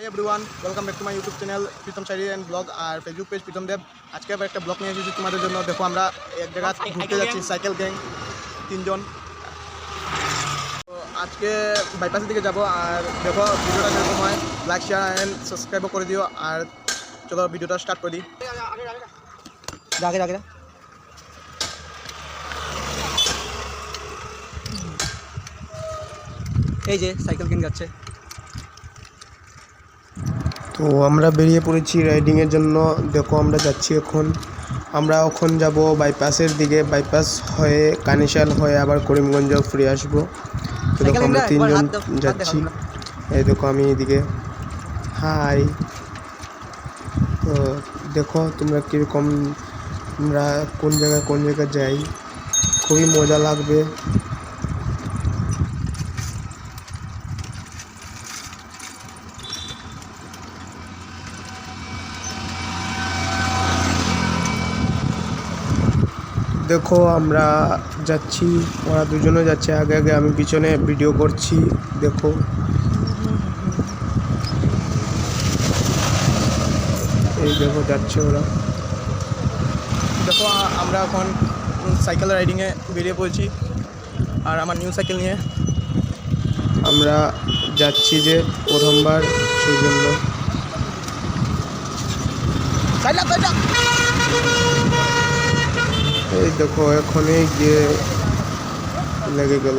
Hi everyone welcome back to my YouTube channel Pritam Sari and blog R Facebook page Pritam Deb আজকে আবার একটা blog নিয়ে এসেছি তোমাদের জন্য। দেখো আমরা এক জায়গা ঘুরতে যাচ্ছি সাইকেল গ্যাং তিনজন। তো আজকে বাইপাসের দিকে যাব আর দেখো ভিডিওটা যেরকম হয়। লাইক শেয়ার অ্যান্ড সাবস্ক্রাইবও করে দিও আর চলো ভিডিওটা স্টার্ট করে। দিই যাকে যা। এই যে সাইকেল কিনে যাচ্ছে। তো আমরা বেরিয়ে পড়েছি রাইডিংয়ের জন্য। দেখো আমরা যাচ্ছি এখন। আমরা এখন যাব বাইপাসের দিকে। বাইপাস হয়ে কানিশাল হয়ে আবার করিমগঞ্জ ফিরে আসব। তো দেখো আমরা তিনজন যাচ্ছি। এই দেখো আমি এদিকে। হাই তো দেখো তোমরা কীরকম আমরা কোন জায়গায় কোন জায়গায় যাই। খুবই মজা লাগবে। দেখো, আমরা যাচ্ছি, ওরা দুজনে যাচ্ছে। আগে আগে আমি পিছনে ভিডিও করছি, দেখো। এই দেখো, যাচ্ছে ওরা। দেখো আমরা এখন সাইকেল রাইডিংয়ে বেরিয়ে পড়ছি, আর আমার নিউ সাইকেল নিয়ে আমরা যাচ্ছি যে প্রথমবার, সেই জন্য। এই দেখো, এখনই গিয়ে লেগে গেল।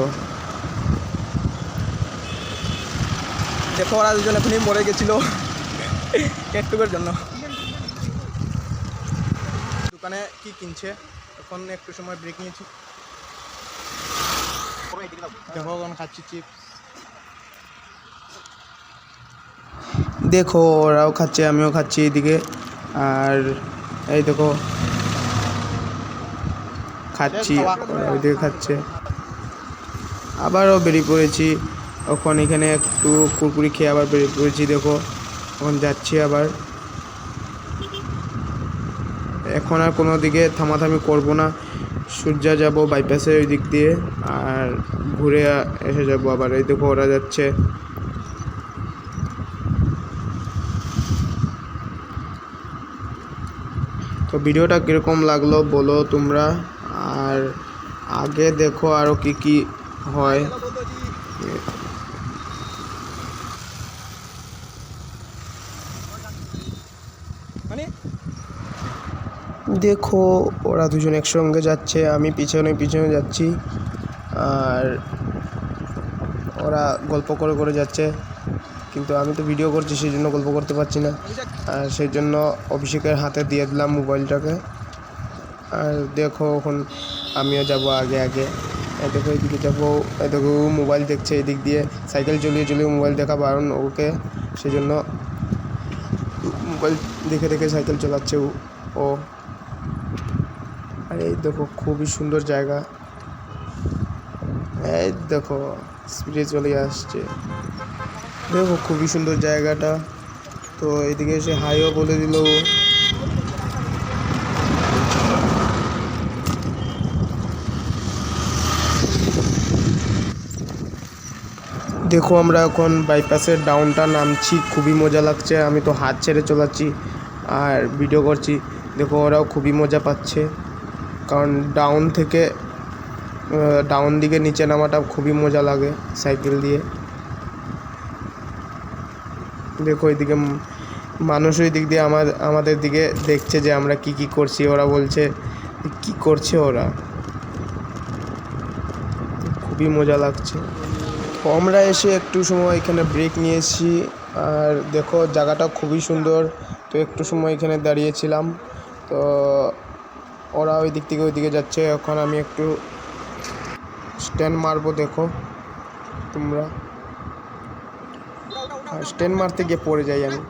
দেখো, ওরা দুজন এখনই মরে গেছিল। একটুকের জন্য। দোকানে কি কিনছে? এখন একটু সময় ব্রেক নিয়েছি। দেখো, এখন খাচ্ছি চিপস দেখো, ওরাও খাচ্ছে, আমিও খাচ্ছি এইদিকে। আর এই দেখো খাচ্ছি। ওইদিকে খাচ্ছে। আবারও বেরিয়ে পড়েছি। এখন এখানে একটু কুরকুরি খেয়ে আবার বেরিয়ে পড়েছি দেখো। এখন যাচ্ছি আবার। এখন আর কোনো দিকে থামাথামি করব না। সূর্যা যাব বাইপাসের ওই দিক দিয়ে আর ঘুরে এসে যাব আবার। এই দেখো ওরা যাচ্ছে। তো ভিডিওটা কীরকম লাগল বলো তোমরা? আর আগে দেখো আরও কি কি হয়। মানে? দেখো ওরা দুজন একসঙ্গে যাচ্ছে আমি পিছনে পিছনে যাচ্ছি আর ওরা গল্প করে করে যাচ্ছে। কিন্তু আমি তো ভিডিও করছি সেই জন্য গল্প করতে পারছি না। আর সেই জন্য অভিষেকের হাতে দিয়ে দিলাম মোবাইলটাকে। আর দেখো এখন আমিও যাব আগে আগে। দেখো এদিকে যাব দেখো মোবাইল দেখছে এদিক দিয়ে। সাইকেল চলিয়ে চলিয়ে মোবাইল দেখা বারণ ওকে। সেই জন্য মোবাইল দেখে দেখে সাইকেল চালাচ্ছে ও ও। আর এই দেখো খুবই সুন্দর জায়গা। এই দেখো স্পিডে চলে আসছে। দেখো খুবই সুন্দর জায়গাটা। তো এদিকে এসে হাইও বলে দিল দেখো আমরা এখন বাইপাসের ডাউনটা নামছি, খুবই মজা লাগছে, আমি তো হাত ছেড়ে চলাচ্ছি আর ভিডিও করছি। দেখো ওরাও খুবই মজা পাচ্ছে, কারণ ডাউন থেকে ডাউন দিকে নিচে নামাটা খুবই মজা লাগে সাইকেল দিয়ে। দেখো ওইদিকে মানুষ ওই দিক দিয়ে আমার, আমাদের দিকে দেখছে যে আমরা কি কি করছি, ওরা বলছে কি করছে ওরা। খুবই মজা লাগছে। আমরা এসে একটু সময় এখানে ব্রেক নিয়েছি। আর দেখো, জায়গাটা খুবই সুন্দর। তো একটু সময় এখানে দাঁড়িয়েছিলাম। তো ওরা ওই দিক থেকে ওই দিকে যাচ্ছে। এখন আমি একটু স্ট্যান্ড মারবো, দেখো তোমরা। স্ট্যান্ড মারতে গিয়ে পড়ে যাই আমি।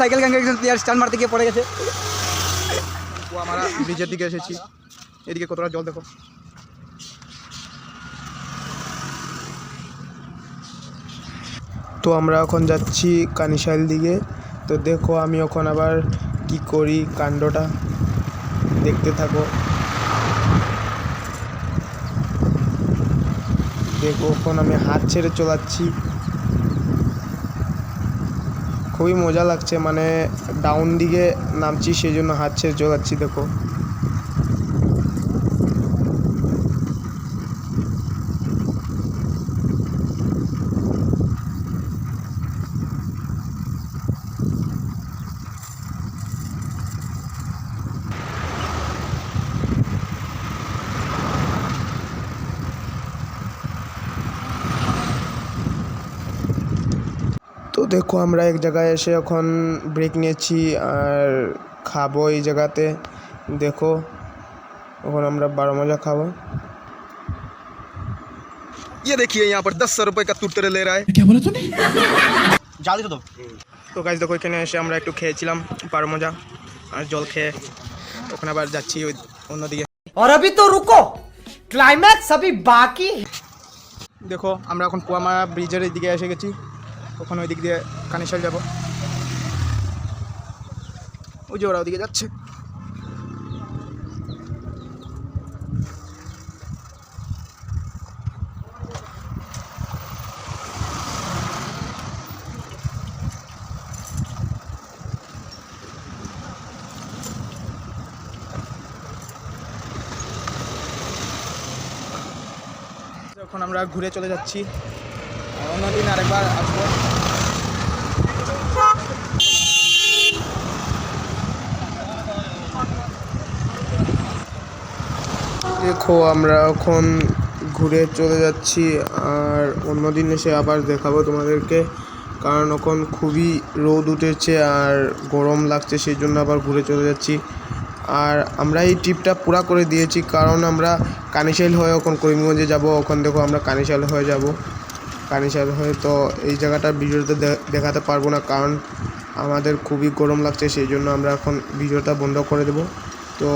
সাইকেল গ্যাংয়ের একজন প্লেয়ার স্টান মারতে গিয়ে পড়ে গেছে। ও আমরা ব্রিজের দিকে এসেছি। এদিকে কতটা জল দেখো। তো আমরা এখন যাচ্ছি কানিশাইল দিকে। তো দেখো আমি এখন আবার কি করি কাণ্ডটা। দেখতে থাকো। দেখো এখন আমি হাত ছেড়ে চলাচ্ছি। খুবই মজা লাগছে মানে ডাউন দিকে নামছি সেই জন্য হাত ছেড়ে চলাচ্ছি দেখো। দেখো আমরা এক জায়গায় এসে এখন ব্রেক নিয়েছি আর খাবো এই জায়গাতে দেখো এখন আমরা বারো মজা খাবো ये देखिए यहाँ पर दस सौ रुपये का तुरतरे ले रहा है জালি তো তো গাছ দেখো এখানে এসে আমরা একটু খেয়েছিলাম বারো মজা আর জল খেয়ে ওখানে আবার যাচ্ছি ওই অন্যদিকে और अभी तो रुको क्लाइमैक्स अभी बाकी है দেখো আমরা এখন কুয়ামারা ব্রিজের দিকে এসে গেছি ওখানে ওই দিক দিয়ে কানেশাল যাব। ওই যে ওরা ওদিকে যাচ্ছে। এখন আমরা ঘুরে চলে যাচ্ছি। অন্যদিন আরেকবার আসব। দেখো, আমরা এখন ঘুরে চলে যাচ্ছি আর অন্যদিন এসে আবার দেখাবো তোমাদেরকে। কারণ এখন খুবই রোদ উঠেছে আর গরম লাগছে, সেই জন্য আবার ঘুরে চলে যাচ্ছি। আর আমরা এই ট্রিপটা পুরা করে দিয়েছি, কারণ আমরা কানিশাইল হয়ে এখন করিমগঞ্জে যাব। ওখান দেখো, আমরা কানিশাইল হয়ে যাব। কানিশাইল হয়ে তো এই জায়গাটার ভিডিওতে দেখাতে পারব না, কারণ আমাদের খুবই গরম লাগছে, সেই জন্য আমরা এখন ভিডিওটা বন্ধ করে দেব। তো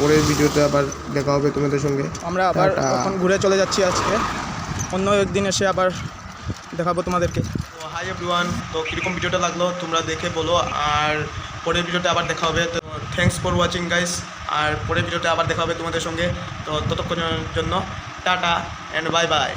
পরের ভিডিওতে আবার দেখা হবে তোমাদের সঙ্গে। আমরা আবার এখন ঘুরে চলে যাচ্ছি আজকে। অন্য একদিন এসে আবার দেখাবো তোমাদেরকে। তো হাই এভরিওয়ান তো কীরকম ভিডিওটা লাগল তোমরা দেখে বলো আর পরের ভিডিওটা আবার দেখা হবে। তো থ্যাংকস ফর ওয়াচিং গাইস আর পরের ভিডিওটা আবার দেখা হবে তোমাদের সঙ্গে। তো ততক্ষণের জন্য টাটা অ্যান্ড বাই বাই